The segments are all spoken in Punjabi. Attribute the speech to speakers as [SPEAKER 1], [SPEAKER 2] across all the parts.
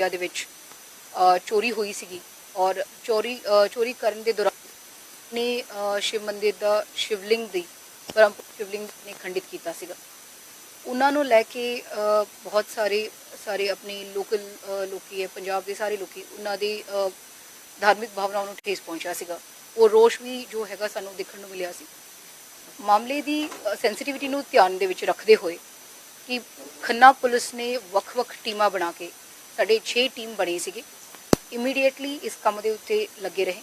[SPEAKER 1] ਏਰੀਆ ਦੇ ਵਿੱਚ ਚੋਰੀ ਹੋਈ ਸੀਗੀ ਔਰ ਚੋਰੀ ਚੋਰੀ ਕਰਨ ਦੇ ਦੌਰਾਨ ਨੇ ਸ਼ਿਵ ਮੰਦਿਰ ਦਾ ਸ਼ਿਵਲਿੰਗ ਦੀ ਪਰੰਪਰਾ ਸ਼ਿਵਲਿੰਗ ਨੇ ਖੰਡਿਤ ਕੀਤਾ ਸੀਗਾ। ਉਹਨਾਂ ਨੂੰ ਲੈ ਕੇ ਬਹੁਤ ਸਾਰੇ ਸਾਰੇ ਆਪਣੇ ਲੋਕਲ ਲੋਕੀ ਹੈ, ਪੰਜਾਬ ਦੇ ਸਾਰੇ ਲੋਕੀ ਉਹਨਾਂ ਦੀ ਧਾਰਮਿਕ ਭਾਵਨਾਵਾਂ ਨੂੰ ਠੇਸ ਪਹੁੰਚਿਆ ਸੀਗਾ। ਉਹ ਰੋਸ਼ ਵੀ ਜੋ ਹੈਗਾ ਸਾਨੂੰ ਦੇਖਣ ਨੂੰ ਮਿਲਿਆ ਸੀ। ਮਾਮਲੇ ਦੀ ਸੈਂਸਿਟੀਵਿਟੀ ਨੂੰ ਧਿਆਨ ਦੇ ਵਿੱਚ ਰੱਖਦੇ ਹੋਏ ਕਿ ਖੰਨਾ ਪੁਲਿਸ ਨੇ ਵੱਖ-ਵੱਖ ਟੀਮਾਂ ਬਣਾ ਕੇ ਸਾਡੇ 6 ਟੀਮ ਬਣੀ ਸੀਗੀ। ਇਮੀਡੀਏਟਲੀ ਇਸ ਕੰਮ ਦੇ ਉੱਤੇ ਲੱਗੇ ਰਹੇ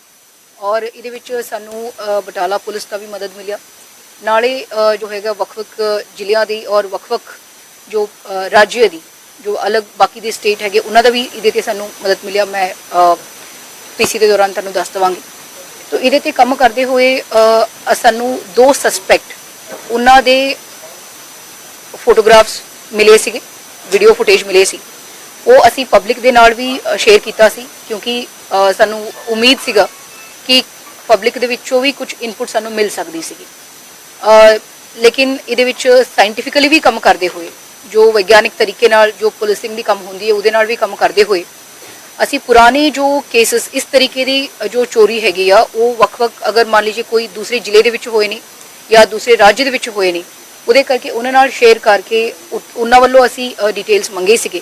[SPEAKER 1] ਔਰ ਇਹਦੇ ਵਿੱਚ ਸਾਨੂੰ ਬਟਾਲਾ ਪੁਲਿਸ ਦਾ ਵੀ ਮਦਦ ਮਿਲਿਆ। ਨਾਲੇ ਜੋ ਹੈਗਾ ਵੱਖ-ਵੱਖ ਜ਼ਿਲ੍ਹਿਆਂ ਦੀ ਔਰ ਵੱਖ-ਵੱਖ ਜੋ ਅ, ਦੀ ਜੋ ਅਲੱਗ ਬਾਕੀ ਦੇ ਸਟੇਟ ਹੈਗੇ ਉਹਨਾਂ ਦਾ ਵੀ ਇਹਦੇ ਤੇ ਸਾਨੂੰ ਮਦਦ ਮਿਲਿਆ। ਮੈਂ ਪੀਸੀ ਦੇ ਦੌਰਾਨ ਤੁਹਾਨੂੰ ਦੱਸ ਦਵਾਂਗੀ। ਤੋ ਇਹਦੇ ਤੇ ਕੰਮ ਕਰਦੇ ਹੋਏ ਸਾਨੂੰ ਦੋ ਸਸਪੈਕਟ ਉਹਨਾਂ ਦੇ ਫੋਟੋਗ੍ਰਾਫਸ ਮਿਲੇ ਸੀਗੇ ਵੀਡੀਓ ਫੁਟੇਜ ਮਿਲੇ ਸੀ। ਉਹ ਅਸੀਂ ਪਬਲਿਕ ਦੇ ਨਾਲ ਵੀ ਸ਼ੇਅਰ ਕੀਤਾ ਸੀ, ਕਿਉਂਕਿ ਸਾਨੂੰ ਉਮੀਦ ਸੀਗਾ ਕਿ ਪਬਲਿਕ ਦੇ ਵਿੱਚੋਂ ਵੀ ਕੁਝ ਇਨਪੁਟ ਸਾਨੂੰ ਮਿਲ ਸਕਦੀ ਸੀਗੀ। ਲੇਕਿਨ ਇਹਦੇ ਵਿੱਚ ਸਾਇੰਟੀਫਿਕਲੀ ਵੀ ਕੰਮ ਕਰਦੇ ਹੋਏ, ਜੋ ਵਿਗਿਆਨਿਕ ਤਰੀਕੇ ਨਾਲ ਜੋ ਪੁਲਿਸਿੰਗ ਦੀ ਕੰਮ ਹੁੰਦੀ ਹੈ, ਉਹਦੇ ਨਾਲ ਵੀ ਕੰਮ ਕਰਦੇ ਹੋਏ, ਅਸੀਂ ਪੁਰਾਣੇ ਜੋ ਕੇਸਸ ਇਸ ਤਰੀਕੇ ਦੀ ਜੋ ਚੋਰੀ ਹੈਗੀ ਆ, ਉਹ ਵੱਖ-ਵੱਖ ਅਗਰ ਮੰਨ ਲਈਏ ਕੋਈ ਦੂਸਰੇ ਜ਼ਿਲ੍ਹੇ ਦੇ ਵਿੱਚ ਹੋਏ ਨੇ ਜਾਂ ਦੂਸਰੇ ਰਾਜ ਦੇ ਵਿੱਚ ਹੋਏ ਨੇ, ਉਹਦੇ ਕਰਕੇ ਉਹਨਾਂ ਨਾਲ ਸ਼ੇਅਰ ਕਰਕੇ ਉ- ਉਹਨਾਂ ਵੱਲੋਂ ਅਸੀਂ ਡਿਟੇਲਸ ਮੰਗੇ ਸੀਗੇ।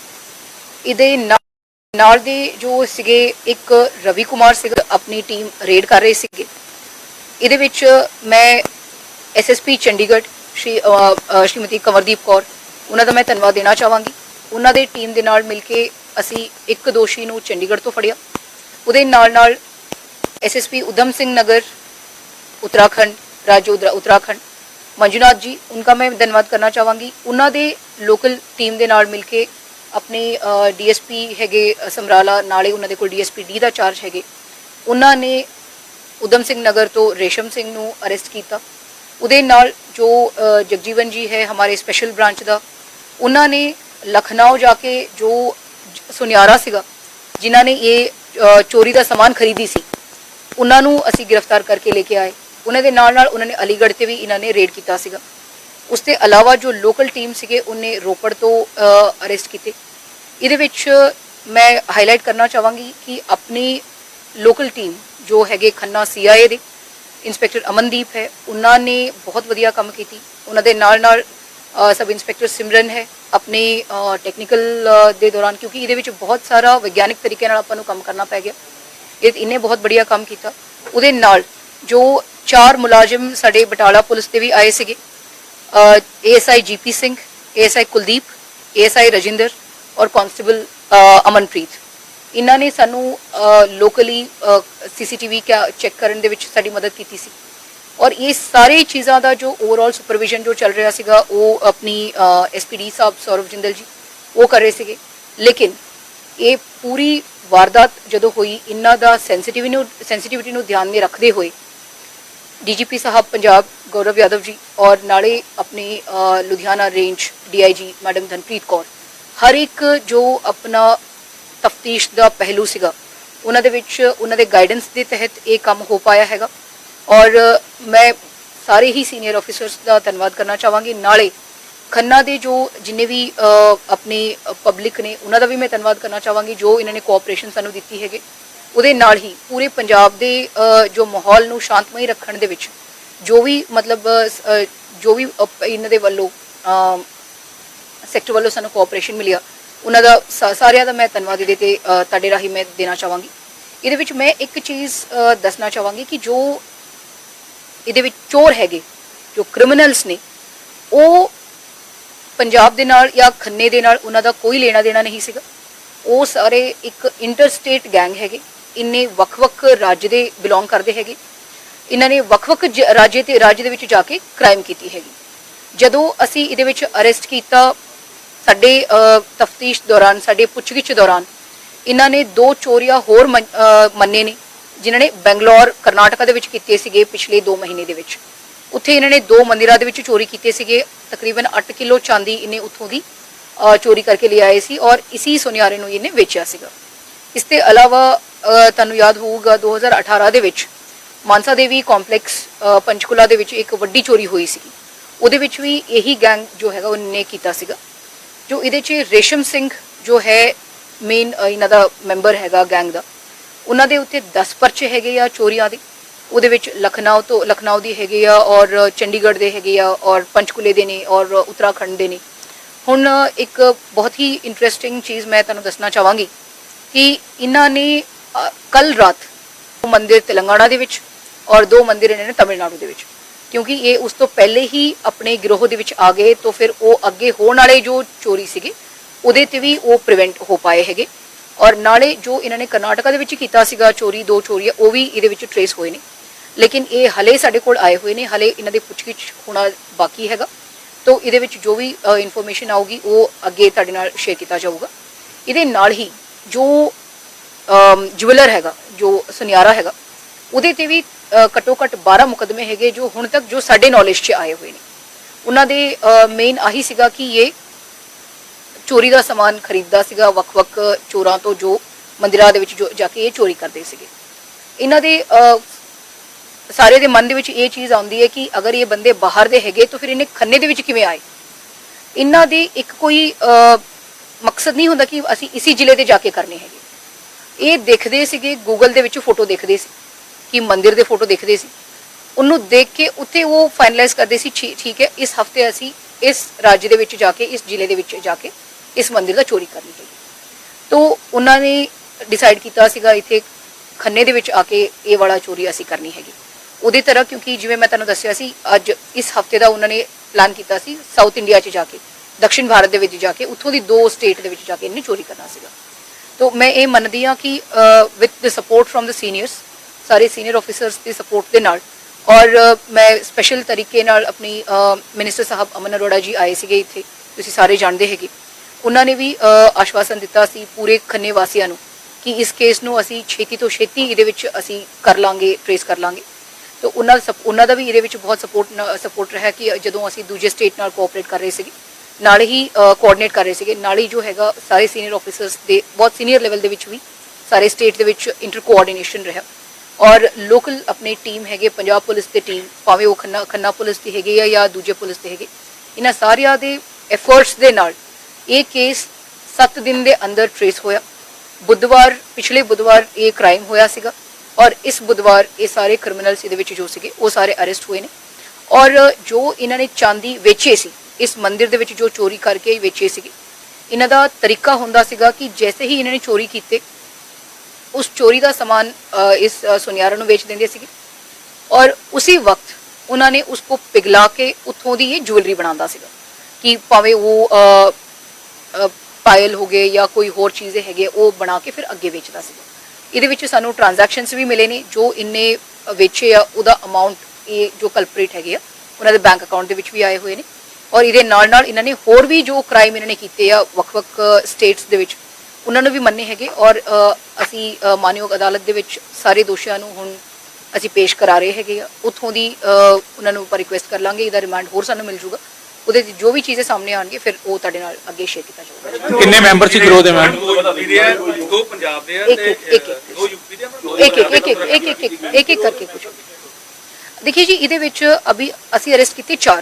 [SPEAKER 1] ਇਹਦੇ ਨਾਲ ਦੇ ਜੋ ਸੀਗੇ ਇੱਕ ਰਵੀ ਕੁਮਾਰ ਸਿੰਘ ਆਪਣੀ ਟੀਮ ਰੇਡ ਕਰ ਰਹੇ ਸੀਗੇ। ਇਹਦੇ ਵਿੱਚ ਮੈਂ ਐਸਐਸਪੀ ਚੰਡੀਗੜ੍ਹ, ਸ਼੍ਰੀ ਸ਼੍ਰੀਮਤੀ ਕਮਰਦੀਪ ਕੌਰ, ਉਹਨਾਂ ਦਾ ਮੈਂ ਧੰਨਵਾਦ ਦੇਣਾ ਚਾਹਾਂਗੀ। ਉਹਨਾਂ ਦੇ ਟੀਮ ਦੇ ਨਾਲ ਮਿਲ ਕੇ ਅਸੀਂ ਇੱਕ ਦੋਸ਼ੀ ਨੂੰ ਚੰਡੀਗੜ੍ਹ ਤੋਂ ਫੜਿਆ। ਉਹਦੇ ਨਾਲ ਨਾਲ ਐਸਐਸਪੀ ਉਦਮ ਸਿੰਘ ਨਗਰ, ਉਤਰਾਖੰਡ, ਰਾਜੂ ਉਤਰਾਖੰਡ, ਮੰਜੂਨਾਥ ਜੀ ਉਹਨਾਂ ਦਾ ਮੈਂ ਧੰਨਵਾਦ ਕਰਨਾ ਚਾਹਾਂਗੀ। ਉਹਨਾਂ ਦੇ ਲੋਕਲ ਟੀਮ ਦੇ ਨਾਲ ਮਿਲ ਕੇ ਆਪਣੇ ਡੀਐਸਪੀ ਹੈਗੇ ਸਮਰਾਲਾ, ਨਾਲੇ ਉਹਨਾਂ ਦੇ ਕੋਲ ਡੀਐਸਪੀ ਡੀ ਦਾ ਚਾਰਜ ਹੈਗੇ। ਉਹਨਾਂ ਨੇ ਉਦਮ ਸਿੰਘ ਨਗਰ ਤੋਂ ਰੇਸ਼ਮ ਸਿੰਘ ਨੂੰ ਅਰੈਸਟ ਕੀਤਾ। ਉਹਦੇ ਨਾਲ ਜੋ ਜਗਜੀਵਨ ਜੀ ਹੈ ਹਮਾਰੇ ਸਪੈਸ਼ਲ ਬ੍ਰਾਂਚ ਦਾ, ਉਹਨਾਂ ਨੇ ਲਖਨਊ ਜਾ ਕੇ ਜੋ ਸੁਨਿਆਰਾ ਸੀਗਾ, ਜਿਨ੍ਹਾਂ ਨੇ ਇਹ ਚੋਰੀ ਦਾ ਸਮਾਨ ਖਰੀਦੀ ਸੀ, ਉਹਨਾਂ ਨੂੰ ਅਸੀਂ ਗ੍ਰਿਫਤਾਰ ਕਰਕੇ ਲੈ ਕੇ ਆਏ। ਉਹਨਾਂ ਦੇ ਨਾਲ ਨਾਲ ਉਹਨਾਂ ਨੇ ਅਲੀਗੜ੍ਹ ਤੇ ਵੀ ਇਹਨਾਂ ਨੇ ਰੇਡ ਕੀਤਾ ਸੀਗਾ। ਉਸ ਦੇ ਇਲਾਵਾ ਜੋ ਲੋਕਲ ਟੀਮ ਸੀਗੇ, ਉਹਨੇ ਰੋਪੜ ਤੋਂ ਅਰੈਸਟ ਕੀਤੇ। ਇਹਦੇ ਵਿੱਚ ਮੈਂ ਹਾਈਲਾਈਟ ਕਰਨਾ ਚਾਹਾਂਗੀ ਕਿ ਆਪਣੀ ਲੋਕਲ ਟੀਮ ਜੋ ਹੈਗੇ ਖੰਨਾ ਸੀਆਈਏ ਦੇ ਇੰਸਪੈਕਟਰ ਅਮਨਦੀਪ ਹੈ, ਉਹਨਾਂ ਨੇ ਬਹੁਤ ਵਧੀਆ ਕੰਮ ਕੀਤੀ। ਉਹਨਾਂ ਦੇ ਨਾਲ ਨਾਲ ਸਬ ਇੰਸਪੈਕਟਰ ਸਿਮਰਨ ਹੈ, ਆਪਣੇ ਟੈਕਨੀਕਲ ਦੇ ਦੌਰਾਨ, ਕਿਉਂਕਿ ਇਹਦੇ ਵਿੱਚ ਬਹੁਤ ਸਾਰਾ ਵਿਗਿਆਨਿਕ ਤਰੀਕੇ ਨਾਲ ਆਪਾਂ ਨੂੰ ਕੰਮ ਕਰਨਾ ਪੈ ਗਿਆ। ਇਹ ਇਹਨੇ ਬਹੁਤ ਬੜੀਆ ਕੰਮ ਕੀਤਾ। ਉਹਦੇ ਨਾਲ ਜੋ ਚਾਰ ਮੁਲਾਜ਼ਮ ਸਾਡੇ ਬਟਾਲਾ ਪੁਲਿਸ ਦੇ ਵੀ ਆਏ ਸੀਗੇ ASI GP Singh ASI Kuldeep ASI Rajinder ਔਰ ਕਾਂਸਟੇਬਲ ਅਮਨਪ੍ਰੀਤ ਇਹਨਾਂ ਨੇ ਸਾਨੂੰ ਲੋਕਲੀ ਸੀਸੀਟੀਵੀ ਚੈੱਕ ਕਰਨ ਦੇ ਵਿੱਚ ਸਾਡੀ ਮਦਦ ਕੀਤੀ ਸੀ ਔਰ ਇਹ ਸਾਰੇ ਚੀਜ਼ਾਂ ਦਾ ਜੋ ਓਵਰਆਲ ਸੁਪਰਵਿਜ਼ਨ ਜੋ ਚੱਲ ਰਿਹਾ ਸੀਗਾ ਉਹ ਆਪਣੀ ਐਸਪੀਡੀ ਸਾਹਿਬ ਸੌਰਵ ਜਿੰਦਲ ਜੀ ਉਹ ਕਰ ਰਹੇ ਸੀਗੇ ਲੇਕਿਨ ਇਹ ਪੂਰੀ ਵਾਰਦਾਤ ਜਦੋਂ ਹੋਈ ਇਹਨਾਂ ਦਾ ਸੈਂਸਿਟੀਵਿਟੀ ਨੂੰ ਸੈਂਸਿਟੀਵਿਟੀ ਨੂੰ ਧਿਆਨ ਵਿੱਚ ਰੱਖਦੇ ਹੋਏ ਡੀਜੀਪੀ ਸਾਹਿਬ ਪੰਜਾਬ ਗੌਰਵ ਯਾਦਵ ਜੀ ਔਰ ਨਾਲੇ ਆਪਣੇ ਅ, Ludhiana range DIG madam Dhanpreet Kaur. ਹਰ ਇੱਕ ਜੋ ਆਪਣਾ ਤਫਤੀਸ਼ ਦਾ ਪਹਿਲੂ ਸੀਗਾ ਉਹਨਾਂ ਦੇ ਵਿੱਚ ਉਹਨਾਂ ਦੇ ਗਾਈਡੈਂਸ ਦੇ ਤਹਿਤ ਇਹ ਕੰਮ ਹੋ ਪਾਇਆ ਹੈਗਾ। ਔਰ ਮੈਂ ਸਾਰੇ ਹੀ ਸੀਨੀਅਰ ਆਫੀਸਰਸ ਦਾ ਧੰਨਵਾਦ ਕਰਨਾ ਚਾਹਾਂਗੀ। ਨਾਲੇ ਖੰਨਾ ਦੇ ਜੋ ਜਿੰਨੇ ਵੀ ਆਪਣੇ ਪਬਲਿਕ ਨੇ ਉਹਨਾਂ ਦਾ ਵੀ ਮੈਂ ਧੰਨਵਾਦ ਕਰਨਾ ਚਾਹਾਂਗੀ ਜੋ ਇਹਨਾਂ ਨੇ ਕੋਆਪਰੇਸ਼ਨ ਸਾਨੂੰ ਦਿੱਤੀ ਹੈਗੇ। ਉਹਦੇ ਨਾਲ ਹੀ ਪੂਰੇ ਪੰਜਾਬ ਦੇ ਜੋ ਮਾਹੌਲ ਨੂੰ ਸ਼ਾਂਤਮਈ ਰੱਖਣ ਦੇ ਵਿੱਚ ਜੋ ਵੀ ਮਤਲਬ ਜੋ ਵੀ ਇਹਨਾਂ ਦੇ ਵੱਲੋਂ ਸੈਕਟਰ ਵੱਲੋਂ ਸਾਨੂੰ ਕੋਆਪਰੇਸ਼ਨ ਮਿਲਿਆ, ਉਹਨਾਂ ਦਾ ਸਾ- ਸਾਰਿਆਂ ਦਾ ਮੈਂ ਧੰਨਵਾਦ ਇਹਦੇ ਤੇ ਤੁਹਾਡੇ ਰਾਹੀਂ ਮੈਂ ਦੇਣਾ ਚਾਹਾਂਗੀ। ਇਹਦੇ ਵਿੱਚ ਮੈਂ ਇੱਕ ਚੀਜ਼ ਦੱਸਣਾ ਚਾਹਾਂਗੀ ਕਿ ਜੋ ਇਹਦੇ ਵਿੱਚ ਚੋਰ ਹੈਗੇ, ਜੋ ਕ੍ਰਿਮੀਨਲਸ ਨੇ, ਉਹ ਪੰਜਾਬ ਦੇ ਨਾਲ ਜਾਂ ਖੰਨੇ ਦੇ ਨਾਲ ਉਹਨਾਂ ਦਾ ਕੋਈ ਲੈਣਾ ਦੇਣਾ ਨਹੀਂ ਸੀਗਾ। ਉਹ ਸਾਰੇ ਇੱਕ ਇੰਟਰਸਟੇਟ ਗੈਂਗ ਹੈਗੇ। ਇੰਨੇ ਵੱਖ-ਵੱਖ ਰਾਜ ਦੇ ਬਿਲੋਂਗ ਕਰਦੇ ਹੈਗੇ। ਇਹਨਾਂ ਨੇ ਵੱਖ-ਵੱਖ ਰਾਜ ਤੇ, ਰਾਜ ਦੇ ਵਿੱਚ ਜਾ ਕੇ ਕ੍ਰਾਈਮ ਕੀਤੀ ਹੈਗੀ। ਜਦੋਂ ਅਸੀਂ ਇਹਦੇ ਵਿੱਚ ਅਰੈਸਟ ਕੀਤਾ, ਸਾਡੇ ਤਫਤੀਸ਼ ਦੌਰਾਨ, ਸਾਡੇ ਪੁੱਛਗਿੱਛ ਦੌਰਾਨ, ਇਹਨਾਂ ਨੇ ਦੋ ਚੋਰੀਆਂ ਹੋਰ ਮੰਨੇ ਨੇ, ਜਿਨ੍ਹਾਂ ਨੇ ਬੈਂਗਲੌਰ, ਕਰਨਾਟਕਾ ਦੇ ਵਿੱਚ ਕੀਤੇ ਸੀਗੇ ਪਿਛਲੇ 2 ਮਹੀਨੇ ਦੇ ਵਿੱਚ। ਉੱਥੇ ਇਹਨਾਂ ਨੇ ਦੋ ਮੰਦਿਰਾਂ ਦੇ ਵਿੱਚ ਚੋਰੀ ਕੀਤੇ ਸੀਗੇ। ਤਕਰੀਬਨ 8 ਕਿਲੋ ਚਾਂਦੀ ਇਹਨੇ ਉੱਥੋਂ ਦੀ ਚੋਰੀ ਕਰਕੇ ਲਿਆਏ ਸੀ ਔਰ ਇਸੀ ਸੁਨਿਆਰੇ ਨੂੰ ਇਹਨੇ ਵੇਚਿਆ ਸੀਗਾ। ਇਸ ਤੋਂ ਇਲਾਵਾ ਤੁਹਾਨੂੰ ਯਾਦ ਹੋਊਗਾ 2018 ਦੇ ਵਿੱਚ ਮਾਨਸਾ ਦੇਵੀ ਕੰਪਲੈਕਸ ਅਹ, ਪੰਚਕੁਲਾ ਦੇ ਵਿੱਚ ਇੱਕ ਵੱਡੀ ਚੋਰੀ ਹੋਈ ਸੀ। ਉਹਦੇ ਵਿੱਚ ਵੀ ਇਹੀ ਗੈਂਗ ਜੋ ਹੈਗਾ ਉਹਨੇ ਕੀਤਾ ਸੀਗਾ। ਜੋ ਇਹਦੇ 'ਚ ਰੇਸ਼ਮ ਸਿੰਘ ਜੋ ਹੈ ਮੇਨ ਇਹਨਾਂ ਦਾ ਮੈਂਬਰ ਹੈਗਾ ਗੈਂਗ ਦਾ, ਉਹਨਾਂ ਦੇ ਉੱਤੇ 10 ਪਰਚੇ ਹੈਗੇ ਆ ਚੋਰੀਆਂ ਦੇ। ਉਹਦੇ ਵਿੱਚ ਲਖਨਊ ਤੋਂ, ਲਖਨਊ ਦੀ ਹੈਗੇ ਆ ਔਰ ਚੰਡੀਗੜ੍ਹ ਦੇ ਹੈਗੇ ਆ ਔਰ ਪੰਚਕੁਲੇ ਦੇ ਨੇ ਔਰ ਉੱਤਰਾਖੰਡ ਦੇ ਨੇ। ਹੁਣ ਇੱਕ ਬਹੁਤ ਹੀ ਇੰਟਰਸਟਿੰਗ ਚੀਜ਼ ਮੈਂ ਤੁਹਾਨੂੰ ਦੱਸਣਾ ਚਾਹਾਂਗੀ ਕਿ ਇਹਨਾਂ ਨੇ ਕੱਲ ਰਾਤ ਦੋ ਮੰਦਿਰ ਤੇਲੰਗਾਨਾ ਦੇ ਵਿੱਚ ਔਰ ਦੋ ਮੰਦਿਰ ਇਹਨਾਂ ਨੇ ਤਮਿਲਨਾਡੂ ਦੇ ਵਿੱਚ। ਕਿਉਂਕਿ ਇਹ ਉਸ ਤੋਂ ਪਹਿਲੇ ਹੀ ਆਪਣੇ ਗਿਰੋਹ ਦੇ ਵਿੱਚ ਆ ਗਏ, ਤਾਂ ਫਿਰ ਉਹ ਅੱਗੇ ਹੋਣ ਵਾਲੇ ਜੋ ਚੋਰੀ ਸੀਗੇ, ਉਹਦੇ ਤੇ ਵੀ ਉਹ ਪ੍ਰੀਵੈਂਟ ਹੋ ਪਾਏ ਹੈਗੇ। ਔਰ ਨਾਲੇ ਜੋ ਇਹਨਾਂ ਨੇ ਕਰਨਾਟਕਾ ਦੇ ਵਿੱਚ ਕੀਤਾ ਸੀਗਾ ਚੋਰੀ, ਦੋ ਚੋਰੀਆਂ ਉਹ ਵੀ ਇਹਦੇ ਵਿੱਚ ਟਰੇਸ ਹੋਏ ਨੇ। ਲੇਕਿਨ ਇਹ ਹਲੇ ਸਾਡੇ ਕੋਲ ਆਏ ਹੋਏ ਨੇ, ਹਲੇ ਇਹਨਾਂ ਦੇ ਪੁੱਛਗਿੱਛ ਹੋਣਾ ਬਾਕੀ ਹੈਗਾ। ਤੋਂ ਇਹਦੇ ਵਿੱਚ ਜੋ ਵੀ ਇਨਫੋਰਮੇਸ਼ਨ ਆਊਗੀ, ਉਹ ਅੱਗੇ ਤੁਹਾਡੇ ਨਾਲ ਸ਼ੇਅਰ ਕੀਤਾ ਜਾਊਗਾ। ਇਹਦੇ ਨਾਲ ਹੀ ਜੋ ਜੁਵਲਰ ਹੈਗਾ, ਜੋ ਸੁਨਿਆਰਾ ਹੈਗਾ, ਉਹਦੇ ਤੇ ਵੀ ਘੱਟੋ ਘੱਟ 12 ਮੁਕਦਮੇ ਹੈਗੇ ਜੋ ਹੁਣ ਤੱਕ ਜੋ ਸਾਡੇ ਨੌਲੇਜ 'ਚ ਆਏ ਹੋਏ ਨੇ। ਉਹਨਾਂ ਦੇ ਮੇਨ ਆਹੀ ਸੀਗਾ ਕਿ ਇਹ ਚੋਰੀ ਦਾ ਸਮਾਨ ਖਰੀਦਦਾ ਸੀਗਾ, ਵੱਖ-ਵੱਖ ਚੋਰਾਂ ਤੋਂ ਜੋ ਮੰਦਿਰਾਂ ਦੇ ਵਿੱਚ ਜਾ ਕੇ ਇਹ ਚੋਰੀ ਕਰਦੇ ਸੀਗੇ। ਇਹਨਾਂ ਦੇ ਸਾਰੇ ਦੇ ਮਨ ਦੇ ਵਿੱਚ ਇਹ ਚੀਜ਼ ਆਉਂਦੀ ਹੈ ਕਿ ਅਗਰ ਇਹ ਬੰਦੇ ਬਾਹਰ ਦੇ ਹੈਗੇ ਤਾਂ ਫਿਰ ਇਹਨੇ ਖੰਨੇ ਦੇ ਵਿੱਚ ਕਿਵੇਂ ਆਏ? ਇਹਨਾਂ ਦੀ ਇੱਕ ਕੋਈ ਮਕਸਦ ਨਹੀਂ ਹੁੰਦਾ ਕਿ ਅਸੀਂ ਇਸੀ ਜ਼ਿਲ੍ਹੇ ਤੇ ਜਾ ਕੇ ਕਰਨੇ ਹੈਗੇ। ਇਹ ਦੇਖਦੇ ਸੀਗੇ ਗੂਗਲ ਦੇ ਵਿੱਚ ਫੋਟੋ ਦੇਖਦੇ ਸੀ, ਕਿ ਮੰਦਿਰ ਦੇ ਫੋਟੋ ਦੇਖਦੇ ਸੀ। ਉਹਨੂੰ ਦੇਖ ਕੇ ਉੱਥੇ ਉਹ ਫਾਈਨਲਾਈਜ਼ ਕਰਦੇ ਸੀ ਠੀਕ ਹੈ, ਇਸ ਹਫ਼ਤੇ ਅਸੀਂ ਇਸ ਰਾਜ ਦੇ ਵਿੱਚ ਜਾ ਕੇ, ਇਸ ਜ਼ਿਲ੍ਹੇ ਦੇ ਵਿੱਚ ਜਾ ਕੇ ਇਸ ਮੰਦਿਰ ਦਾ ਚੋਰੀ ਕਰਨੀ ਹੈ ਤੋਂ ਉਹਨਾਂ ਨੇ ਡਿਸਾਈਡ ਕੀਤਾ ਸੀਗਾ, ਇੱਥੇ ਖੰਨੇ ਦੇ ਵਿੱਚ ਆ ਕੇ ਇਹ ਵਾਲਾ ਚੋਰੀ ਅਸੀਂ ਕਰਨੀ ਹੈਗੀ। ਉਹਦੇ ਤਰ੍ਹਾਂ ਕਿਉਂਕਿ ਜਿਵੇਂ ਮੈਂ ਤੁਹਾਨੂੰ ਦੱਸਿਆ ਸੀ, ਅੱਜ ਇਸ ਹਫ਼ਤੇ ਦਾ ਉਹਨਾਂ ਨੇ ਪਲਾਨ ਕੀਤਾ ਸੀ ਸਾਊਥ ਇੰਡੀਆ 'ਚ ਜਾ ਕੇ ਦਕਸ਼ਿਣ ਭਾਰਤ ਦੇ ਵਿੱਚ ਜਾ ਕੇ, ਉੱਥੋਂ ਦੀ ਦੋ ਸਟੇਟ ਦੇ ਵਿੱਚ ਜਾ ਕੇ ਇਹਨੇ ਚੋਰੀ ਕਰਨਾ ਸੀਗਾ। ਤੋ ਮੈਂ ਇਹ ਮੰਨਦੀ ਹਾਂ ਕਿ with the support from the seniors ਸਾਰੇ ਸੀਨੀਅਰ ਆਫੀਸਰਸ ਦੀ ਸਪੋਰਟ ਦੇ ਨਾਲ, ਔਰ ਮੈਂ ਸਪੈਸ਼ਲ ਤਰੀਕੇ ਨਾਲ ਆਪਣੀ ਮਿਨਿਸਟਰ ਸਾਹਿਬ ਅਮਨ ਅਰੋੜਾ ਜੀ ਆਏ ਸੀਗੇ ਇੱਥੇ, ਤੁਸੀਂ ਸਾਰੇ ਜਾਣਦੇ ਹੈਗੇ। ਉਹਨਾਂ ਨੇ ਵੀ ਆਸ਼ਵਾਸਨ ਦਿੱਤਾ ਸੀ ਪੂਰੇ ਖੰਨੇ ਵਾਸੀਆਂ ਨੂੰ ਕਿ ਇਸ ਕੇਸ ਨੂੰ ਅਸੀਂ ਛੇਤੀ ਤੋਂ ਛੇਤੀ ਇਹਦੇ ਵਿੱਚ ਅਸੀਂ ਕਰ ਲਾਂਗੇ ਟ੍ਰੇਸ ਕਰ ਲਾਂਗੇ। ਤੋ ਉਹਨਾਂ ਸਪ- ਉਹਨਾਂ ਦਾ ਵੀ ਇਹਦੇ ਵਿੱਚ ਬਹੁਤ ਸਪੋਰਟ ਸਪੋਰਟ ਰਿਹਾ ਕਿ ਜਦੋਂ ਅਸੀਂ ਦੂਜੇ ਸਟੇਟ ਨਾਲ ਕੋਆਪਰੇਟ ਕਰ ਰਹੇ ਸੀਗੇ। ਨਾਲ ਹੀ ਕੋਆਰਡੀਨੇਟ ਕਰ ਰਹੇ ਸੀਗੇ। ਨਾਲ ਹੀ ਜੋ ਹੈਗਾ, ਸਾਰੇ ਸੀਨੀਅਰ ਆਫੀਸਰਸ ਦੇ, ਬਹੁਤ ਸੀਨੀਅਰ ਲੈਵਲ ਦੇ ਵਿੱਚ ਵੀ ਸਾਰੇ ਸਟੇਟ ਦੇ ਵਿੱਚ ਇੰਟਰ ਕੋਆਰਡੀਨੇਸ਼ਨ ਰਿਹਾ। ਔਰ ਲੋਕਲ ਆਪਣੀ ਟੀਮ ਹੈਗੇ, ਪੰਜਾਬ ਪੁਲਿਸ ਦੀ ਟੀਮ ਭਾਵੇਂ ਉਹ ਖੰਨਾ ਖੰਨਾ ਪੁਲਿਸ ਦੀ ਹੈਗੀ ਆ ਜਾਂ ਦੂਜੇ ਪੁਲਿਸ ਦੇ ਹੈਗੇ। ਇਹਨਾਂ ਸਾਰਿਆਂ ਦੇ ਐਫਰਟਸ ਦੇ ਨਾਲ ਇਹ ਕੇਸ 7 ਦਿਨ ਦੇ ਅੰਦਰ ਟ੍ਰੇਸ ਹੋਇਆ। ਬੁੱਧਵਾਰ, ਪਿਛਲੇ ਬੁੱਧਵਾਰ ਇਹ ਕ੍ਰਾਈਮ ਹੋਇਆ ਸੀਗਾ ਔਰ ਇਸ ਬੁੱਧਵਾਰ ਇਹ ਸਾਰੇ ਕ੍ਰਿਮੀਨਲਸ ਇਹਦੇ ਵਿੱਚ ਜੋ ਸੀਗੇ, ਉਹ ਸਾਰੇ ਅਰੈਸਟ ਹੋਏ ਨੇ। ਔਰ ਜੋ ਇਹਨਾਂ ਨੇ ਚਾਂਦੀ ਵੇਚੇ ਸੀ ਇਸ ਮੰਦਿਰ ਦੇ ਵਿੱਚ ਜੋ ਚੋਰੀ ਕਰਕੇ ਹੀ ਵੇਚੇ ਸੀਗੇ। ਇਹਨਾਂ ਦਾ ਤਰੀਕਾ ਹੁੰਦਾ ਸੀਗਾ ਕਿ ਜੈਸੇ ਹੀ ਇਹਨਾਂ ਨੇ ਚੋਰੀ ਕੀਤੇ ਉਸ ਚੋਰੀ ਦਾ ਸਮਾਨ ਇਸ ਅ, ਸੁਨਿਆਰਾਂ ਨੂੰ ਵੇਚ ਦਿੰਦੇ ਸੀਗੇ। ਔਰ ਉਸੇ ਵਕਤ ਉਹਨਾਂ ਨੇ ਉਸ ਕੋ ਪਿਘਲਾ ਕੇ ਉੱਥੋਂ ਦੀ ਇਹ ਜੁਐਲਰੀ ਬਣਾਉਂਦਾ ਸੀਗਾ ਕਿ ਭਾਵੇਂ ਉਹ ਪਾਇਲ ਹੋ ਗਏ ਜਾਂ ਕੋਈ ਹੋਰ ਚੀਜ਼ ਹੈਗੇ ਉਹ ਬਣਾ ਕੇ ਫਿਰ ਅੱਗੇ ਵੇਚਦਾ ਸੀਗਾ। ਇਹਦੇ ਵਿੱਚ ਸਾਨੂੰ ਟ੍ਰਾਂਜੈਕਸ਼ਨਸ ਵੀ ਮਿਲੇ ਨੇ ਜੋ ਇੰਨੇ ਵੇਚੇ ਆ ਉਹਦਾ ਅਮਾਉਂਟ ਇਹ ਜੋ ਕਲਪਰੇਟ ਹੈਗੇ ਆ ਉਹਨਾਂ ਦੇ ਬੈਂਕ ਅਕਾਊਂਟ ਦੇ ਵਿੱਚ ਵੀ ਆਏ ਹੋਏ ਨੇ। ਔਰ ਇਹਦੇ ਨਾਲ ਨਾਲ ਇਹਨਾਂ ਨੇ ਹੋਰ ਵੀ ਜੋ ਕ੍ਰਾਈਮ ਇਹਨਾਂ ਨੇ ਕੀਤੇ ਆ ਵੱਖ-ਵੱਖ ਸਟੇਟਸ ਦੇ ਵਿੱਚ ਉਹਨਾਂ ਨੂੰ ਵੀ ਮੰਨੇ ਹੈਗੇ। ਔਰ ਅਸੀਂ ਮਾਨਯੋਗ ਅਦਾਲਤ ਦੇ ਵਿੱਚ ਸਾਰੇ ਦੋਸ਼ੀਆਂ ਨੂੰ ਹੁਣ ਅਸੀਂ ਪੇਸ਼ ਕਰਾ ਰਹੇ ਹੈਗੇ ਆ। ਦੀ ਉਹਨਾਂ ਨੂੰ ਰਿਕੁਐਸਟ ਕਰ ਲਾਂਗੇ ਇਹਦਾ ਰਿਮਾਂਡ ਹੋਰ ਸਾਨੂੰ ਮਿਲ ਜੂਗਾ। ਉਹਦੇ ਜੋ ਵੀ ਚੀਜ਼ਾਂ ਸਾਹਮਣੇ ਆਣਗੇ ਫਿਰ ਉਹ ਤੁਹਾਡੇ ਨਾਲ ਅੱਗੇ ਸ਼ੇਅਰ ਕੀਤਾ ਜਾਊਗਾ।
[SPEAKER 2] ਕਿੰਨੇ ਮੈਂਬਰ ਸੀ ਗਰੋਹ ਦੇ ਮੈਮ
[SPEAKER 3] ਦੋ ਪੰਜਾਬ ਦੇ ਆ ਤੇ ਦੋ ਯੂਪੀ ਦੇ
[SPEAKER 1] ਇੱਕ ਇੱਕ ਇੱਕ ਇੱਕ ਇੱਕ ਇੱਕ ਇੱਕ ਕਰਕੇ ਕੁਝ ਦੇਖੀਏ ਜੀ ਇਹਦੇ ਵਿੱਚ ਅਭੀ ਅਸੀਂ ਅਰੈਸਟ ਕੀਤੇ 4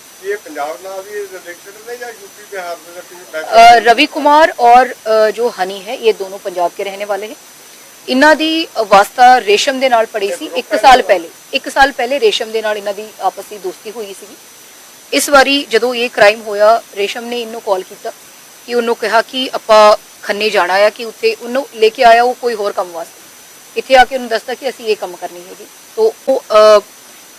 [SPEAKER 4] ਇਹ ਪੰਜਾਬ ਨਾਲ ਵੀ ਰਿਲੇਟਡ ਨੇ ਜਾਂ ਯੂਪੀ ਬਿਹਾਰ ਦੇ ਜਾਂ ਕਿਸੇ
[SPEAKER 1] अ,
[SPEAKER 4] background
[SPEAKER 1] रवि कुमार और अ, जो हनी है ये दोनों पंजाब के रहने वाले हैं ਇਹਨਾਂ ਦੀ ਵਾਸਤਾ ਰੇਸ਼ਮ ਦੇ ਨਾਲ ਪੜੀ ਸੀ 1 ਸਾਲ ਪਹਿਲੇ 1 ਸਾਲ ਪਹਿਲੇ ਰੇਸ਼ਮ ਦੇ ਨਾਲ ਇਹਨਾਂ ਦੀ ਆਪਸੀ ਦੋਸਤੀ ਹੋਈ ਸੀਗੀ ਇਸ ਵਾਰੀ ਜਦੋਂ ਇਹ ਕ੍ਰਾਈਮ ਹੋਇਆ ਰੇਸ਼ਮ ਨੇ ਇਹਨੂੰ ਕਾਲ ਕੀਤਾ ਕਿ ਉਹਨੂੰ ਕਿਹਾ ਕਿ ਆਪਾਂ ਖੰਨੇ ਜਾਣਾ ਆ ਕਿ ਉੱਥੇ ਉਹਨੂੰ ਲੈ ਕੇ ਆਇਆ ਉਹ ਕੋਈ ਹੋਰ ਕੰਮ ਵਾਸਤੇ ਇੱਥੇ ਆ ਕੇ ਉਹਨੂੰ ਦੱਸਦਾ ਕਿ ਅਸੀਂ ਇਹ ਕੰਮ ਕਰਨੀ ਹੈਗੀ ਤੋਂ ਉਹ ਅਹ,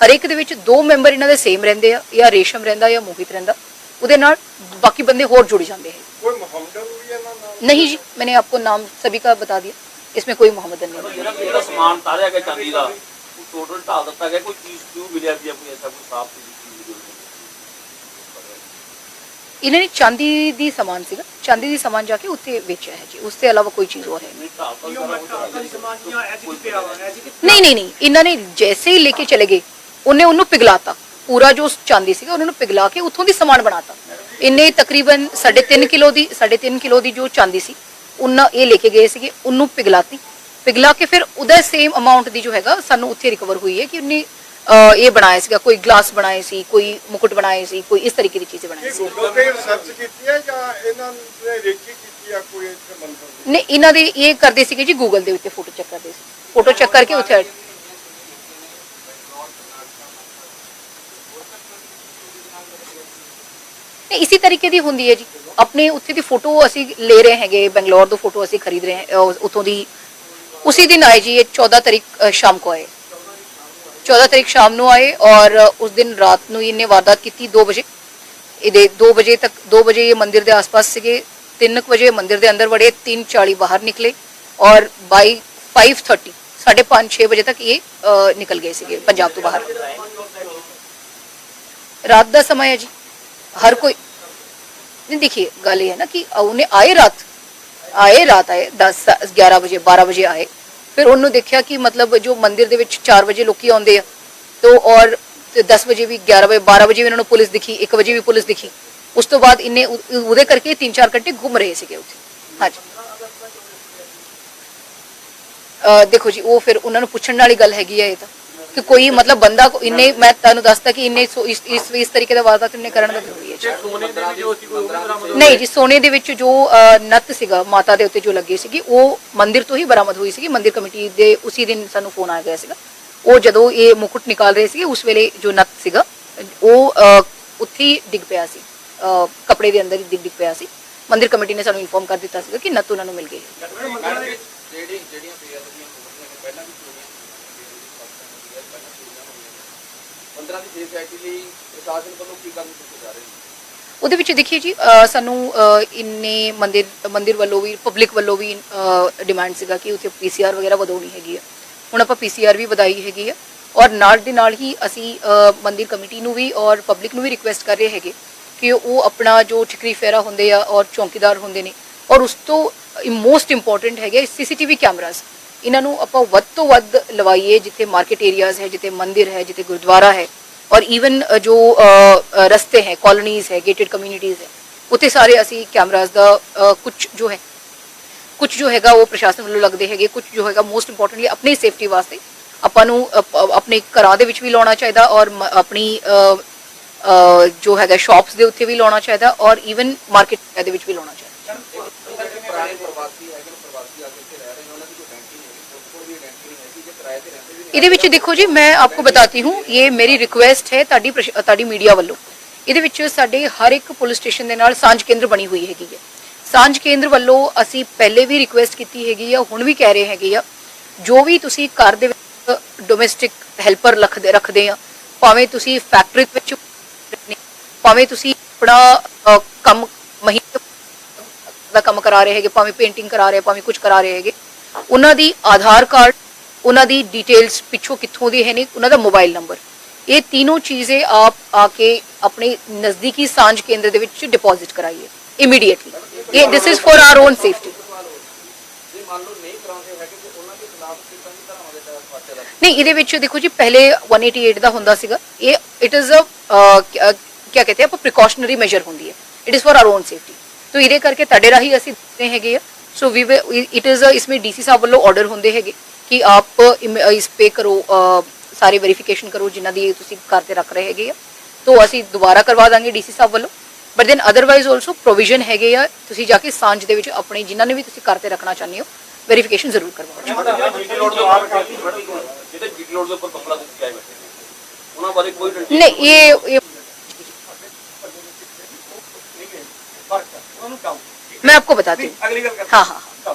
[SPEAKER 1] ਹਰ ਇੱਕ ਦੇ ਵਿੱਚ ਦੋ ਮੈਂਬਰ ਇਹਨਾਂ ਦੇ ਸੇਮ ਰਹਿੰਦੇ ਆ ਜਾਂ ਰੇਸ਼ਮ ਰਹਿੰਦਾ ਜਾਂ ਮੋਹਿਤ ਰਹਿੰਦਾ ਉਹਦੇ ਨਾਲ ਬਾਕੀ ਬੰਦੇ ਹੋਰ ਜੁੜ ਜਾਂਦੇ हैं
[SPEAKER 4] ਕੋਈ ਮੁਹੰਮਦਨ ਵੀ ਇਹਨਾਂ ਨਾਲ
[SPEAKER 1] नहीं जी मैंने आपको नाम सभी का बता दिया इसमें कोई मोहम्मदन नहीं है
[SPEAKER 2] ਜਿਹੜਾ ਜਿਹੜਾ ਸਮਾਨ ਤਾਰਿਆ ਗਿਆ ਚਾਂਦੀ ਦਾ ਉਹ ਟੋਟਲ ਢਾਲ ਦਿੱਤਾ ਗਿਆ ਕੋਈ ਚੀਜ਼ ਕਿਉਂ ਮਿਲਿਆ ਵੀ ਕੋਈ ਐਸਾ ਕੋਈ ਸਾਫ ਚੀਜ਼
[SPEAKER 1] ਇਹਨਾਂ ਨੇ ਚਾਂਦੀ ਦੀ ਸਮਾਨ ਸੀਗਾ ਚਾਂਦੀ ਦੀ ਸਮਾਨ ਜਾ ਕੇ ਉੱਥੇ ਵੇਚਿਆ ਹੈ ਜੀ ਉਸ ਤੋਂ ਇਲਾਵਾ ਕੋਈ ਚੀਜ਼ ਹੋਰ ਹੈ ਨਹੀਂ
[SPEAKER 2] ਨਹੀਂ ਢਾਲ ਤਾਂ ਸਾਰਾ ਕੁਝ
[SPEAKER 1] ਨਹੀਂ ਨਹੀਂ ਨਹੀਂ ਇਹਨਾਂ ਨੇ ਜੈਸੇ ਹੀ ਲੈ ਕੇ ਚਲੇ ਗਏ ਉਹਨੇ ਉਹਨੂੰ ਪਿਘਲਾਤਾ। ਪੂਰਾ ਜੋ ਚਾਂਦੀ ਸੀਗਾ ਉਹਨਾਂ ਨੂੰ ਪਿਘਲਾ ਕੇ ਉੱਥੋਂ ਦੀ ਸਮਾਨ ਬਣਾਤਾ। ਇੰਨੇ ਤਕਰੀਬਨ 3.5 ਕਿਲੋ ਦੀ 3.5 ਕਿਲੋ ਦੀ ਜੋ ਚਾਂਦੀ ਸੀ ਉਹਨਾਂ ਇਹ ਲੈ ਕੇ ਗਏ ਸੀਗੇ ਉਹਨੂੰ ਪਿਘਲਾਤੀ। ਪਿਘਲਾ ਕੇ ਫਿਰ ਉਹਦਾ ਸੇਮ ਅਮਾਉਂਟ ਦੀ ਜੋ ਹੈਗਾ ਸਾਨੂੰ ਉੱਥੇ ਰਿਕਵਰ ਹੋਈ ਹੈ ਕਿ ਉਹਨੇ ਇਹ ਬਣਾਇਆ ਸੀਗਾ ਕੋਈ ਗਲਾਸ ਬਣਾਏ ਸੀ ਕੋਈ ਮੁਕਟ ਬਣਾਏ ਸੀ ਕੋਈ ਇਸ ਤਰੀਕੇ ਦੀ ਚੀਜ਼ਾਂ ਬਣਾਈ ਸੀ।
[SPEAKER 4] ਗੂਗਲ ਤੇ ਸਰਚ ਕੀਤੀ ਹੈ ਜਾਂ ਇਹਨਾਂ ਨੇ ਰੇਕੀ ਕੀਤੀ ਆ ਕੋਈ ਇੱਥੇ ਮੰਦਰ ਦੀ?
[SPEAKER 1] ਨੇ ਇਹਨਾਂ ਦੇ ਇਹ ਕਰਦੇ ਸੀਗੇ ਜੀ ਗੂਗਲ ਦੇ ਉੱਤੇ ਫੋਟੋ ਚੈੱਕ ਕਰਦੇ ਸੀ। ਫੋਟੋ ਚੈੱਕ ਕਰਕੇ ਉੱਥੇ ਤੇ ਇਸੇ ਤਰੀਕੇ ਦੀ ਹੁੰਦੀ ਹੈ ਜੀ। ਆਪਣੇ ਉੱਥੇ ਦੀ ਫੋਟੋ ਅਸੀਂ ਲੈ ਰਹੇ ਹੈਗੇ, ਬੰਗਲੌਰ ਤੋਂ ਫੋਟੋ ਅਸੀਂ ਖਰੀਦ ਰਹੇ ਹਾਂ ਉਥੋਂ ਦੀ। ਉਸੇ ਦਿਨ ਆਏ ਜੀ, ਇਹ 14 ਤਰੀਕ ਸ਼ਾਮ ਕੋ ਆਏ। 14 ਤਰੀਕ ਸ਼ਾਮ ਨੂੰ ਆਏ ਔਰ ਉਸ ਦਿਨ ਰਾਤ ਨੂੰ ਇਹਨੇ ਵਾਰਦਾਤ ਕੀਤੀ 2 ਵਜੇ। ਇਹਦੇ 2 ਵਜੇ ਤੱਕ 2 ਵਜੇ ਇਹ ਮੰਦਿਰ ਦੇ ਆਸ-ਪਾਸ ਸੀਗੇ 3 ਵਜੇ ਮੰਦਿਰ ਦੇ ਅੰਦਰ ਵੜੇ 3:40 ਬਾਹਰ ਨਿਕਲੇ ਔਰ ਬਾਈ 5:30 5:30 6 ਵਜੇ ਤੱਕ ਇਹ ਨਿਕਲ ਗਏ ਸੀਗੇ, ਪੰਜਾਬ ਤੋਂ ਬਾਹਰ। ਰਾਤ ਦਾ ਸਮਾਂ ਹੈ ਜੀ। ਹਰ ਕੋਈ नहीं देखिए गल ये है ना कि उन्हें आए रात ਆਏ ਰਾਤ ਆਏ 10 11 ਵਜੇ 12 ਵਜੇ ਆਏ ਫਿਰ ਉਹਨੂੰ ਦੇਖਿਆ ਕਿ ਮਤਲਬ ਜੋ ਮੰਦਿਰ ਦੇ ਵਿੱਚ 4 ਵਜੇ ਲੋਕੀ ਆਉਂਦੇ ਆ ਤੋ ਔਰ ਤੇ 10 ਵਜੇ ਵੀ 11 ਵਜੇ 12 ਵਜੇ ਵੀ ਇਹਨਾਂ ਨੂੰ ਪੁਲਿਸ ਦਿਖੀ 1 ਵਜੇ ਵੀ ਪੁਲਿਸ ਦਿਖੀ ਉਸ ਤੋਂ ਬਾਅਦ ਇਹਨੇ ਉਹ- ਉਹਦੇ ਕਰਕੇ 3-4 ਘੰਟੇ ਘੁੰਮ ਰਹੇ ਸੀਗੇ ਉੱਥੇ ਹਾਂਜੀ ਅਹ ਦੇਖੋ ਜੀ ਉਹ ਫਿਰ ਉਹਨਾਂ ਨੂੰ ਪੁੱਛਣ ਵਾਲੀ ਗੱਲ ਹੈਗੀ ਹੈ ਇਹ ਤਾਂ ਕਿ ਕੋਈ ਮਤਲਬ ਬੰਦਾ ਕੋ ਇੰਨੇ ਮੈਂ ਤੁਹਾਨੂੰ ਦੱਸਤਾ ਕਿ ਇੰਨੇ ਸੋ- ਇਸ ਇਸ ਇਸ ਤਰੀਕੇ ਦਾ ਵਾਰਦਾਤ ਇਹਨੇ ਕਰਨ ਦਾ ਜ਼ਰੂਰੀ ਹੈ। ਜੀ
[SPEAKER 2] ਸੋਨੇ ਦੇ ਵੀ ਜੋ ਸੀ ਕੋਈ ਉਹ ਵੀ ਬਰਾਮਦ
[SPEAKER 1] ਨਹੀਂ ਜੀ ਸੋਨੇ ਦੇ ਵਿੱਚ ਜੋ ਅ, ਨੱਤ ਸੀਗਾ ਮਾਤਾ ਦੇ ਉੱਤੇ ਜੋ ਲੱਗੀ ਸੀਗੀ ਉਹ ਮੰਦਿਰ ਤੋਂ ਹੀ ਬਰਾਮਦ ਹੋਈ ਸੀਗੀ। ਮੰਦਿਰ ਕਮੇਟੀ ਦੇ ਉਸੇ ਦਿਨ ਸਾਨੂੰ ਫੋਨ ਆ ਗਿਆ ਸੀਗਾ। ਉਹ ਜਦੋਂ ਇਹ ਮੁਕੁਟ ਨਿਕਾਲ ਰਹੇ ਸੀਗੇ ਉਸ ਵੇਲੇ ਜੋ ਨੱਤ ਸੀਗਾ ਉਹ ਅ, ਉੱਥੇ ਹੀ ਡਿੱਗ ਪਿਆ ਸੀ। ਅ, ਕੱਪੜੇ ਦੇ ਅੰਦਰ ਹੀ ਡਿੱਗ ਡਿੱਗ ਪਿਆ ਸੀ। ਮੰਦਿਰ ਕਮੇਟੀ ਨੇ ਸਾਨੂੰ ਇਨਫੋਰਮ ਕਰ ਦਿੱਤਾ ਸੀਗਾ ਕਿ ਨੱਤ ਉਹਨਾਂ ਨੂੰ ਮਿਲ ਗਈ ਹੈ।
[SPEAKER 2] ਜਿਹੜੀ ਜਿਹੜੀਆਂ ਬੇਅਦਬੀਆਂ ਹੋਈਆਂ ਨੇ ਪਹਿਲਾਂ ਵੀ ਚੋਰੀਆਂ ਹੋਈਆਂ ਨੇ ਪਹਿਲਾਂ ਚੋਰੀਆਂ ਹੋਈਆਂ ਦੀ ਸੇਫ ਸਾਈਟੀ ਲਈ ਪ੍ਰਸ਼ਾਸਨ ਵੱਲੋਂ ਕੀ ਕੰਮ ਕੀਤੇ ਜਾ ਰਹੇ ਨੇ?
[SPEAKER 1] ਉਹਦੇ ਵਿੱਚ ਦੇਖੀਏ ਜੀ ਸਾਨੂੰ ਇੰਨੇ ਮੰਦਿਰ ਮੰਦਿਰ ਵੱਲੋਂ ਵੀ ਪਬਲਿਕ ਵੱਲੋਂ ਵੀ ਡਿਮਾਂਡ ਸੀਗਾ ਕਿ ਉੱਥੇ ਪੀਸੀਆਰ ਵਗੈਰਾ ਵਧਾਉਣੀ ਹੈਗੀ ਆ। ਹੁਣ ਆਪਾਂ ਪੀਸੀਆਰ ਵੀ ਵਧਾਈ ਹੈਗੀ ਆ ਔਰ ਨਾਲ ਦੇ ਨਾਲ ਹੀ ਅਸੀਂ ਮੰਦਿਰ ਕਮੇਟੀ ਨੂੰ ਵੀ ਔਰ ਪਬਲਿਕ ਨੂੰ ਵੀ ਰਿਕੁਐਸਟ ਕਰ ਰਹੇ ਹੈਗੇ ਕਿ ਉਹ ਆਪਣਾ ਜੋ ਠਿਕਰੀ ਫੇਰਾ ਹੁੰਦੇ ਆ ਔਰ ਚੌਕੀਦਾਰ ਹੁੰਦੇ ਨੇ ਔਰ ਉਸ ਤੋਂ ਮੋਸਟ ਇੰਪੋਰਟੈਂਟ ਹੈਗੇ ਸੀਸੀਟੀਵੀ ਕੈਮਰਾਸ ਇਹਨਾਂ ਨੂੰ ਆਪਾਂ ਵੱਧ ਤੋਂ ਵੱਧ ਲਵਾਈਏ ਜਿੱਥੇ ਮਾਰਕੀਟ ਏਰੀਆਜ਼ ਹੈ, ਜਿੱਥੇ ਮੰਦਿਰ ਹੈ, ਜਿੱਥੇ ਗੁਰਦੁਆਰਾ ਹੈ। ਔਰ ਈਵਨ ਜੋ ਰਸਤੇ ਹੈ ਕਲੋਨੀਜ਼ ਹੈ ਗੇਟਡ ਕਮਿਊਨਿਟੀਜ਼ ਹੈ ਉੱਤੇ ਸਾਰੇ ਅਸੀਂ ਕੈਮਰਾਜ਼ ਦਾ ਕੁਝ ਜੋ ਹੈ ਕੁਝ ਜੋ ਹੈਗਾ ਉਹ ਪ੍ਰਸ਼ਾਸਨ ਵੱਲੋਂ ਲੱਗਦੇ ਹੈਗੇ ਕੁਝ ਜੋ ਹੈਗਾ ਮੋਸਟ ਇੰਪੋਰਟੈਂਟਲੀ ਆਪਣੀ ਸੇਫਟੀ ਵਾਸਤੇ ਆਪਾਂ ਨੂੰ ਆਪਣੇ ਘਰਾਂ ਦੇ ਵਿੱਚ ਵੀ ਲਾਉਣਾ ਚਾਹੀਦਾ ਔਰ ਆਪਣੀ ਜੋ ਹੈਗਾ ਸ਼ਾਪਸ ਦੇ ਉੱਤੇ ਵੀ ਲਾਉਣਾ ਚਾਹੀਦਾ ਔਰ ਈਵਨ ਮਾਰਕੀਟ ਦੇ ਵਿੱਚ ਵੀ ਲਾਉਣਾ ਚਾਹੀਦਾ। ਇਹਦੇ ਵਿੱਚ ਦੇਖੋ ਜੀ, ਮੈਂ ਆਪਕੋ ਬਤਾਤੀ ਹੂੰ, ਇਹ ਮੇਰੀ ਰਿਕੁਐਸਟ ਹੈ ਤੁਹਾਡੀ ਤੁਹਾਡੀ ਮੀਡੀਆ ਵੱਲੋਂ। ਇਹਦੇ ਵਿੱਚ ਸਾਡੇ ਹਰ ਇੱਕ ਪੁਲਿਸ ਸਟੇਸ਼ਨ ਦੇ ਨਾਲ ਸਾਂਝ ਕੇਂਦਰ ਬਣੀ ਹੋਈ ਹੈਗੀ ਹੈ। ਸਾਂਝ ਕੇਂਦਰ ਵੱਲੋਂ ਅਸੀਂ ਪਹਿਲੇ ਵੀ ਰਿਕੁਐਸਟ ਕੀਤੀ ਹੈਗੀ ਆ, ਹੁਣ ਵੀ ਕਹਿ ਰਹੇ ਹੈਗੇ ਆ, ਜੋ ਵੀ ਤੁਸੀਂ ਘਰ ਦੇ ਵਿੱਚ ਡੋਮੈਸਟਿਕ ਹੈਲਪਰ ਰੱਖਦੇ ਰੱਖਦੇ ਆ, ਭਾਵੇਂ ਤੁਸੀਂ ਫੈਕਟਰੀ ਵਿੱਚ ਭਾਵੇਂ ਤੁਸੀਂ ਆਪਣਾ ਕੰਮ ਮਹੀਨੇ ਦਾ ਕੰਮ ਕਰਾ ਰਹੇ ਹੈਗੇ, ਭਾਵੇਂ ਪੇਂਟਿੰਗ ਕਰਾ ਰਹੇ, ਭਾਵੇਂ ਕੁਝ ਕਰਾ ਰਹੇ ਹੈਗੇ, ਉਹਨਾਂ ਦੀ ਆਧਾਰ ਕਾਰਡ ਉਹਨਾਂ ਦੀ ਡਿਟੇਲਸ ਪਿੱਛੋਂ ਕਿੱਥੋਂ ਦੀ ਹੈ ਨੇ ਉਹਨਾਂ ਦਾ ਮੋਬਾਈਲ ਨੰਬਰ ਇਹ ਤਿੰਨੋਂ ਚੀਜ਼ੇ ਆਪ ਆ ਕੇ ਆਪਣੇ ਨਜ਼ਦੀਕੀ ਸਾਂਝ ਕੇਂਦਰ ਦੇ ਵਿੱਚ ਡਿਪੋਜ਼ਿਟ ਕਰਾਈਏ ਇਮੀਡੀਏਟਲੀ ਇਹ this is for
[SPEAKER 2] our own safety ਨਹੀਂ,
[SPEAKER 1] ਇਹਦੇ ਵਿੱਚ ਦੇਖੋ ਜੀ, ਪਹਿਲੇ 188 ਦਾ ਹੁੰਦਾ ਸੀਗਾ। ਇਹ ਇਟ ਇਜ਼ ਅ ਕੀ ਕਹਿੰਦੇ ਆ ਪ੍ਰੀਕਾਸ਼ਨਰੀ ਮੈਜਰ ਹੁੰਦੀ ਹੈ। It is for our own safety ਤੋ ਇਹਦੇ ਕਰਕੇ ਤੁਹਾਡੇ ਰਾਹੀਂ ਅਸੀਂ ਦਿੰਦੇ ਹੈਗੇ ਆ। ਸੋ ਵੀ ਇਟ ਇਜ਼ ਇਸ ਡੀਸੀ ਸਾਹਿਬ ਵੱਲੋਂ ਆਰਡਰ ਹੁੰਦੇ ਹੈਗੇ। ਕਿ ਆਪ ਇਮ- ਅ, ਇਸ ਪੇ ਕਰੋ ਅ, ਸਾਰੇ ਵੈਰੀਫਿਕੇਸ਼ਨ ਕਰੋ ਜਿਨ੍ਹਾਂ ਦੀ ਤੁਸੀਂ ਘਰ ਤੇ ਰੱਖ ਰਹੇ ਹੈਗੇ ਆ ਤੋਂ ਅਸੀਂ ਦੁਬਾਰਾ ਕਰਵਾ ਦਾਂਗੇ ਡੀਸੀ ਸਾਹਿਬ ਵੱਲੋਂ but then otherwise also provision ਹੈਗੇ ਆ ਤੁਸੀਂ ਜਾ ਕੇ ਸਾਂਝ ਦੇ ਵਿੱਚ ਆਪਣੇ ਜਿਨ੍ਹਾਂ ਨੇ ਵੀ ਤੁਸੀਂ ਘਰ ਤੇ ਰੱਖਣਾ ਚਾਹੁੰਦੇ ਹੋ ਵੈਰੀਫਿਕੇਸ਼ਨ ਜ਼ਰੂਰ ਕਰਵਾਓ
[SPEAKER 2] ਜੀਟੀ ਰੋਡ ਦੇ ਉੱਪਰ ਜਿਹੜੇ ਜੀਟੀ ਰੋਡ ਦੇ ਉੱਪਰ ਬੰਗਲਾ ਦੇ ਕੇ ਆਏ ਬੈਠੇ ਨੇ ਉਹਨਾਂ ਬਾਰੇ ਕੋਈ ਡਿਟੇਲ
[SPEAKER 1] ਨਹੀਂ ਇਹ ਇਹ
[SPEAKER 3] ਉਹਨੂੰ ਕੰਮ
[SPEAKER 1] मैं आपको बताती हूँ
[SPEAKER 3] ਅਗਲੀ ਗੱਲ ਕਰ
[SPEAKER 1] हाँ हाँ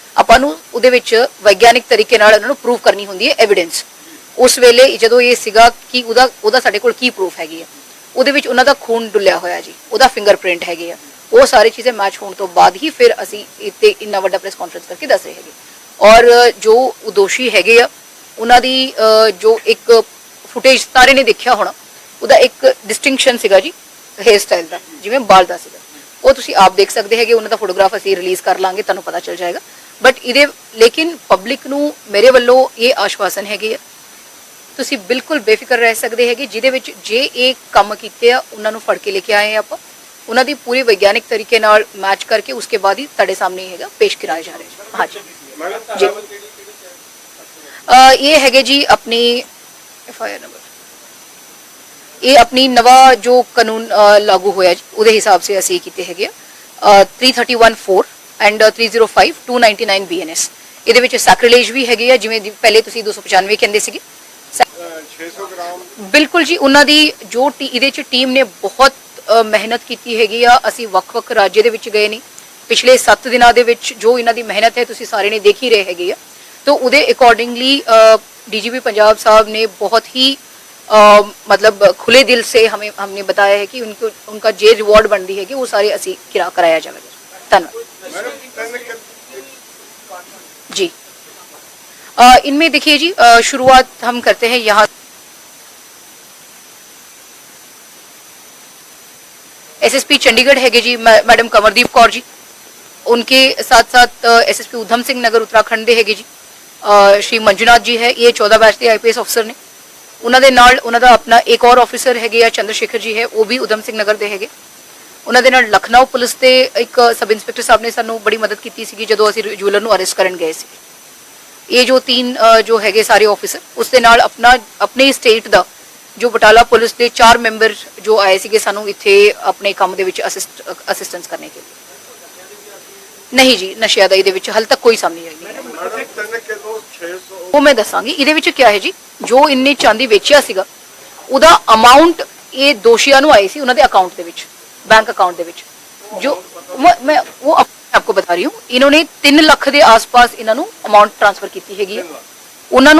[SPEAKER 1] ਆਪਾਂ ਨੂੰ ਉਹਦੇ ਵਿੱਚ ਵਿਗਿਆਨਿਕ ਤਰੀਕੇ ਨਾਲ ਉਹਨਾਂ ਨੂੰ ਪ੍ਰੂਵ ਕਰਨੀ ਹੁੰਦੀ ਹੈ ਐਵੀਡੈਂਸ ਉਸ ਵੇਲੇ ਜਦੋਂ ਇਹ ਸੀਗਾ ਕਿ ਉਹਦਾ ਉਹਦਾ ਸਾਡੇ ਕੋਲ ਕੀ ਪ੍ਰੂਫ ਹੈਗੀ ਹੈ ਉਹਦੇ ਵਿੱਚ ਉਹਨਾਂ ਦਾ ਖੂਨ ਡੁੱਲਿਆ ਹੋਇਆ ਜੀ, ਉਹਦਾ ਫਿੰਗਰਪ੍ਰਿੰਟ ਹੈਗੇ ਆ। ਉਹ ਸਾਰੇ ਚੀਜ਼ਾਂ ਮੈਚ ਹੋਣ ਤੋਂ ਬਾਅਦ ਹੀ ਫਿਰ ਅਸੀਂ ਇੱਥੇ ਇੰਨਾ ਵੱਡਾ ਪ੍ਰੈਸ ਕਾਨਫਰੰਸ ਕਰਕੇ ਦੱਸ ਰਹੇ ਹੈਗੇ। ਔਰ ਜੋ ਦੋਸ਼ੀ ਹੈਗੇ ਆ, ਉਹਨਾਂ ਦੀ ਜੋ ਇੱਕ ਫੁਟੇਜ ਸਾਰੇ ਨੇ ਦੇਖਿਆ ਹੋਣਾ, ਉਹਦਾ ਇੱਕ ਡਿਸਟਿੰਕਸ਼ਨ ਸੀਗਾ ਜੀ ਹੇਅਰ ਸਟਾਈਲ ਦਾ, ਜਿਵੇਂ ਬਾਲ ਦਾ ਸੀਗਾ। ਉਹ ਤੁਸੀਂ ਆਪ ਦੇਖ ਸਕਦੇ ਹੈਗੇ, ਉਹਨਾਂ ਦਾ ਫੋਟੋਗ੍ਰਾਫ ਅਸੀਂ ਰਿਲੀਜ਼ ਕਰ ਲਾਂਗੇ, ਤੁਹਾਨੂੰ ਪਤਾ ਚੱਲ ਜਾਏਗਾ। ਬਟ ਇਹਦੇ ਲੇਕਿਨ ਪਬਲਿਕ ਨੂੰ ਮੇਰੇ ਵੱਲੋਂ ਇਹ ਆਸ਼ਵਾਸਨ ਹੈਗੇ ਆ ਤੁਸੀਂ ਬਿਲਕੁਲ ਬੇਫਿਕਰ ਰਹਿ ਸਕਦੇ ਹੈਗੇ ਜਿਹਦੇ ਵਿੱਚ ਜੇ ਇਹ ਕੰਮ ਕੀਤੇ ਆ ਉਹਨਾਂ ਨੂੰ ਫੜ ਕੇ ਲੈ ਕੇ ਆਏ ਆ ਆਪਾਂ ਉਹਨਾਂ ਦੀ ਪੂਰੀ ਵਿਗਿਆਨਿਕ ਤਰੀਕੇ ਨਾਲ ਮੈਚ ਕਰਕੇ ਉਸਕੇ ਬਾਅਦ ਹੀ ਤੁਹਾਡੇ ਸਾਹਮਣੇ ਹੈਗਾ ਪੇਸ਼ ਕਰਾਇਆ ਜਾ ਰਿਹਾ ਹਾਂਜੀ ਜੀ ਇਹ ਹੈਗੇ ਜੀ ਆਪਣੀ ਐਫ ਆਈ ਆਰ ਨੰਬਰ ਇਹ ਆਪਣੀ ਨਵਾਂ ਜੋ ਕਾਨੂੰਨ ਲਾਗੂ ਹੋਇਆ ਉਹਦੇ ਹਿਸਾਬ ਸੇ ਅਸੀਂ ਕੀਤੇ ਹੈਗੇ ਆ 3014 ਐਂਡ 305 299 ਬੀਐਨਐਸ ਇਹਦੇ ਵਿੱਚ ਸੈਕ੍ਰਿਲੇਜ ਵੀ ਹੈਗੇ ਆ ਜਿਵੇਂ ਦੀ- ਪਹਿਲੇ ਤੁਸੀਂ 295 ਕਹਿੰਦੇ ਸੀਗੇ ਸੈ-
[SPEAKER 4] 600 ਗ੍ਰਾਮ
[SPEAKER 1] ਬਿਲਕੁਲ ਜੀ ਉਹਨਾਂ ਦੀ ਜੋ ਟੀ- ਇਹਦੇ ਚ ਟੀਮ ਨੇ ਬਹੁਤ ਅ, ਮਿਹਨਤ ਕੀਤੀ ਹੈਗੀ ਆ ਅਸੀਂ ਵੱਖ-ਵੱਖ ਰਾਜ ਦੇ ਵਿੱਚ ਗਏ ਨਹੀਂ ਪਿਛਲੇ 7 ਦਿਨਾਂ ਦੇ ਵਿੱਚ ਜੋ ਇਹਨਾਂ ਦੀ ਮਿਹਨਤ ਹੈ ਤੁਸੀਂ ਸਾਰੇ ਨੇ ਦੇਖ ਹੀ ਰਹੇ ਹੈਗੇ ਆ तो ਉਹਦੇ ਅਕੋਰਡਿੰਗਲੀ डीजीपी पंजाब साहब ने बहुत ही अ, मतलब खुले दिल से हमें हमने बताया है कि उनको उनका जे रिवॉर्ड बनती है कि वो सारे असी किरा कराया जाएगा धन्यवाद
[SPEAKER 4] ਮੈਡਮ ਤਿੰਨ ਕਿ-
[SPEAKER 1] जी अ, इनमें देखिए जी अ, शुरुआत हम करते हैं यहाँ एसएसपी चंडीगढ़ है जी मै- मैडम कंवरदीप कौर जी उनके साथ साथ एसएसपी उधम सिंह नगर उत्तराखंड ਦੇ ਹੈਗੇ ਜੀ ਅ, ਸ਼੍ਰੀ ਮੰਜੂਨਾਥ ਜੀ ਹੈ ਇਹ 14 ਬੈਚ ਦੇ ਆਈਪੀਐਸ ਅਫਸਰ ਨੇ ਉਹਨਾਂ ਦੇ ਨਾਲ ਉਹਨਾਂ ਦਾ ਆਪਣਾ ਇੱਕ ਹੋਰ ਆਫੀਸਰ ਹੈਗੇ ਆ ਚੰਦਰਸ਼ੇਖਰ ਜੀ ਹੈ ਉਹ ਵੀ ਉਧਮ ਸਿੰਘ ਨਗਰ ਦੇ ਹੈਗੇ ਉਹਨਾਂ ਦੇ ਨਾਲ ਲਖਨਊ ਪੁਲਿਸ ਦੇ ਇੱਕ ਸਬ ਇੰਸਪੈਕਟਰ ਸਾਹਿਬ ਨੇ ਸਾਨੂੰ ਬੜੀ ਮਦਦ ਕੀਤੀ ਸੀਗੀ ਜਦੋਂ ਅਸੀਂ ਜੁਐਲਰ ਨੂੰ ਅਰੈਸਟ ਕਰਨ ਗਏ ਸੀ। ਇਹ ਜੋ ਤਿੰਨ ਜੋ ਹੈਗੇ ਸਾਰੇ ਆਫੀਸਰ ਉਸ ਦੇ ਨਾਲ ਆਪਣਾ, ਆਪਣੇ ਸਟੇਟ ਦਾ ਜੋ ਬਟਾਲਾ ਪੁਲਿਸ ਦੇ ਚਾਰ ਮੈਂਬਰ ਜੋ ਆਏ ਸੀਗੇ ਸਾਨੂੰ ਇੱਥੇ ਆਪਣੇ ਕੰਮ ਦੇ ਵਿੱਚ ਅਸਿਸਟ ਅਸਿਸਟੈਂਸ ਕਰਨੇ ਕੇ ਲਈ। ਨਹੀਂ ਜੀ, ਨਸ਼ਿਆਂ ਦਾ ਇਹਦੇ ਵਿੱਚ ਹਾਲ ਤੱਕ ਕੋਈ ਸਾਹਮਣੇ ਆਈ ਨਹੀਂ। ਉਹ ਮੈਂ ਦੱਸਾਂਗੀ, ਇਹਦੇ ਵਿੱਚ ਕੀ ਹੈ ਜੀ? ਜੋ ਇੰਨੇ ਚਾਂਦੀ ਵੇਚਿਆ ਸੀਗਾ, ਉਹਦਾ ਅਮਾਉਂਟ ਇਹ ਦੋਸ਼ੀਆਂ ਨੂੰ ਆਏ ਸੀ ਉਹਨਾਂ ਦੇ ਅਕਾਊਂਟ ਦੇ ਵਿੱਚ। बैंक अकाउंट ਦੇ ਵਿੱਚ ਜੋ ਮੈਂ ਮੈਂ ਉਹ ਆਪ- आपको बता रही हूँ इन्होंने 3 ਲੱਖ ਦੇ ਆਸ-ਪਾਸ ਇਹਨਾਂ ਨੂੰ ਅਮਾਉਂਟ ਟ੍ਰਾਂਸਫਰ ਕੀਤੀ ਹੈਗੀ ਹੈ ਉਹਨਾਂ ਨੂੰ